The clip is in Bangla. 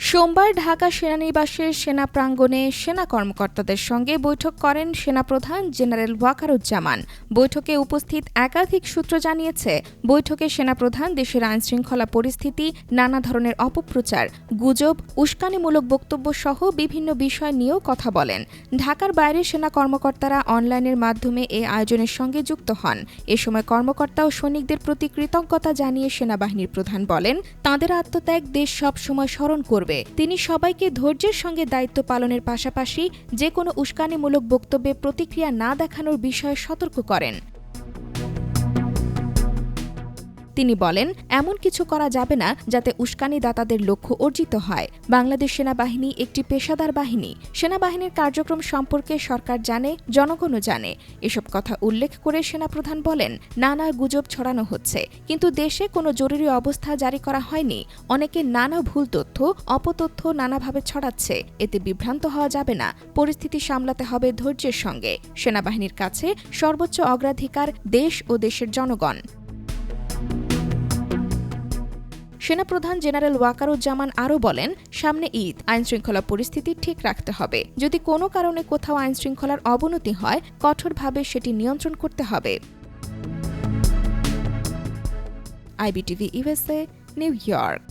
সোমবার ঢাকা সেনানিবাসের সেনা প্রাঙ্গণে সেনা কর্মকর্তাদের সঙ্গে বৈঠক করেন সেনাপ্রধান জেনারেল ওয়াকারুজ্জামান। বৈঠকে উপস্থিত একাধিক সূত্র জানিয়েছে, বৈঠকে সেনাপ্রধান দেশের আইনশৃঙ্খলা পরিস্থিতি, নানা ধরনের অপপ্রচার, গুজব, উস্কানিমূলক বক্তব্য সহ বিভিন্ন বিষয় নিয়েও কথা বলেন। ঢাকার বাইরে সেনা কর্মকর্তারা অনলাইনের মাধ্যমে এই আয়োজনের সঙ্গে যুক্ত হন। এ সময় কর্মকর্তা ও সৈনিকদের প্রতি কৃতজ্ঞতা জানিয়ে সেনাবাহিনীর প্রধান বলেন, তাঁদের আত্মত্যাগ দেশ সবসময় স্মরণ স্মরণ করবে। তিনি সবাইকে ধৈর্যের সঙ্গে দায়িত্ব পালনের পাশাপাশি যে কোনো উস্কানিমূলক বক্তব্যে প্রতিক্রিয়া না দেখানোর বিষয়ে সতর্ক করেন। তিনি বলেন, এমন কিছু করা যাবে না যাতে উস্কানিদাতাদের লক্ষ্য অর্জিত হয়। বাংলাদেশ সেনাবাহিনী একটি পেশাদার বাহিনী। সেনাবাহিনীর কার্যক্রম সম্পর্কে সরকার জানে, জনগণও জানে। এসব কথা উল্লেখ করে সেনাপ্রধান বলেন, নানা গুজব ছড়ানো হচ্ছে। কিন্তু দেশে কোনো জরুরি অবস্থা জারি করা হয়নি। অনেকে নানা ভুল তথ্য, অপতথ্য নানাভাবে ছড়াচ্ছে। এতে বিভ্রান্ত হওয়া যাবে না। পরিস্থিতি সামলাতে হবে ধৈর্যের সঙ্গে। সেনাবাহিনীর কাছে সর্বোচ্চ অগ্রাধিকার দেশ ও দেশের জনগণ। সেনাপ্রধান জেনারেল ওয়াকারুজ্জামান আরও বলেন, সামনে ঈদ, আইনশৃঙ্খলা পরিস্থিতি ঠিক রাখতে হবে। যদি কোনো কারণে কোথাও আইনশৃঙ্খলার অবনতি হয়, কঠোরভাবে সেটি নিয়ন্ত্রণ করতে হবে। IBTV USA New York.